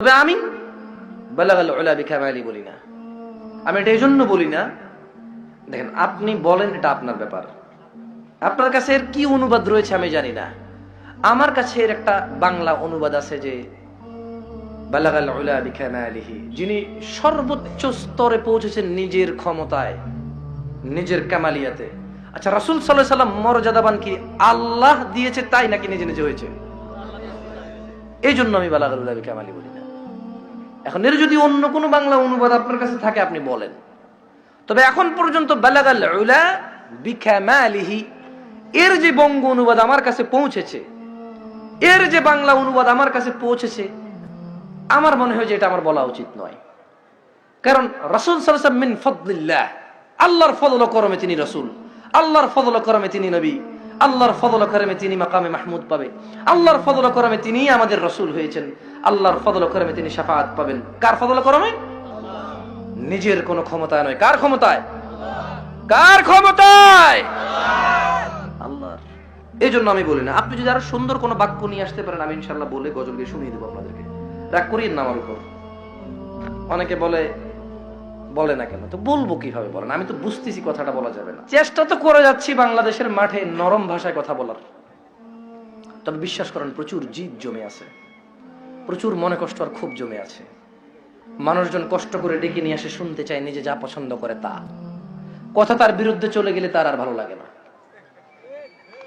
তবে আমি বালাগাল বলি না। আমি এটা এই জন্য বলি না। দেখেন, আপনি বলেন এটা আপনার ব্যাপার। আপনার কাছে এর কি অনুবাদ রয়েছে আমি জানি না। আমার কাছে এর একটা বাংলা অনুবাদ আছে যে যিনি সর্বোচ্চ স্তরে পৌঁছেছেন নিজের ক্ষমতায়, নিজের কামালিয়াতে। আচ্ছা রাসূল সাল্লাম মর্যাদাবান কি আল্লাহ দিয়েছে তাই নাকি নিজে নিজে হয়েছে? এই জন্য আমি বালাগাল উলা বলি না। এখন এর যদি অন্য কোনো বাংলা অনুবাদ আপনার কাছে থাকে, আপনি বলেন। তবে এখন পর্যন্ত এর যে বঙ্গ অনুবাদ আমার কাছে পৌঁছেছে, এর যে বাংলা অনুবাদ আমার কাছে পৌঁছেছে, আমার মনে হয় যে এটা আমার বলা উচিত নয়। কারণ রাসূল ফদলিল্লাহ, আল্লাহর ফদল করমে তিনি রাসূল, আল্লাহর ফদল করমে তিনি নবী। আল্লাহর ফদল করমে তিনি মাকামে মাহমুদ পাবে। আল্লাহর ফদল করমে তিনি আমাদের রসুল হয়েছেন। আল্লাহর ফদল করমে তিনি শাফাআত পাবেন। কার ফদল করমে? নিজের কোনো ক্ষমতায় নয়। কার ক্ষমতায়? কার ক্ষমতায়? আল্লাহর। এই জন্য আমি বলি না। আপনি যদি আরও সুন্দর কোনো বাক্য নিয়ে আসতে পারেন, আমি ইনশাল্লাহ বলে গজলকে শুনিয়ে দেবো আপনাদেরকে। রাগ করিয়েন না আমার উপর। অনেকে বলে বলে না কেন? তো বলব কীভাবে বলেন আমি তো বুঝতেছি কথাটা বলা যাবে না। চেষ্টা তো করে যাচ্ছি বাংলাদেশের মাঠে নরম ভাষায় কথা বলার। তবে বিশ্বাস করেন, প্রচুর জিদ জমে আছে। প্রচুর মনে কষ্ট আর খুব জমে আছে। মানুষজন কষ্ট করে ডেকে নিয়ে আসে, শুনতে চায়, নিজে যা পছন্দ করে তা। কথা তার বিরুদ্ধে চলে গেলে তার আর ভালো লাগে না।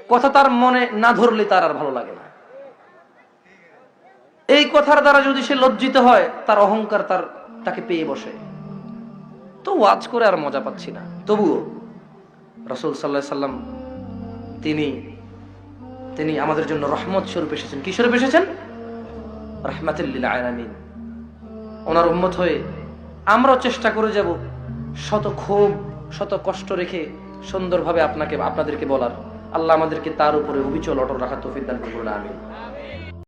কথা তার মনে না ধরলে তার আর ভালো লাগে না। এই কথার দ্বারা যদি সে লজ্জিত হয়, তার অহংকার তার, তাকে পেয়ে বসে। তো ওয়াজ করে আর মজা পাচ্ছি না। তবুও রসুল সাল্লাহ সাল্লাম তিনি তিনি আমাদের জন্য রহমত স্বরূপ এসেছেন। কি স্বরূপ এসেছেন? রহমাতুল্লিল আলামিন। ওনার উম্মত হয়ে আমরাও চেষ্টা করে যাব শত ক্ষোভ, শত কষ্ট রেখে সুন্দরভাবে আপনাকে, আপনাদেরকে বলার। আল্লাহ আমাদেরকে তার উপরে অবিচল অটল রাখা তৌফিক দান করুন। আমি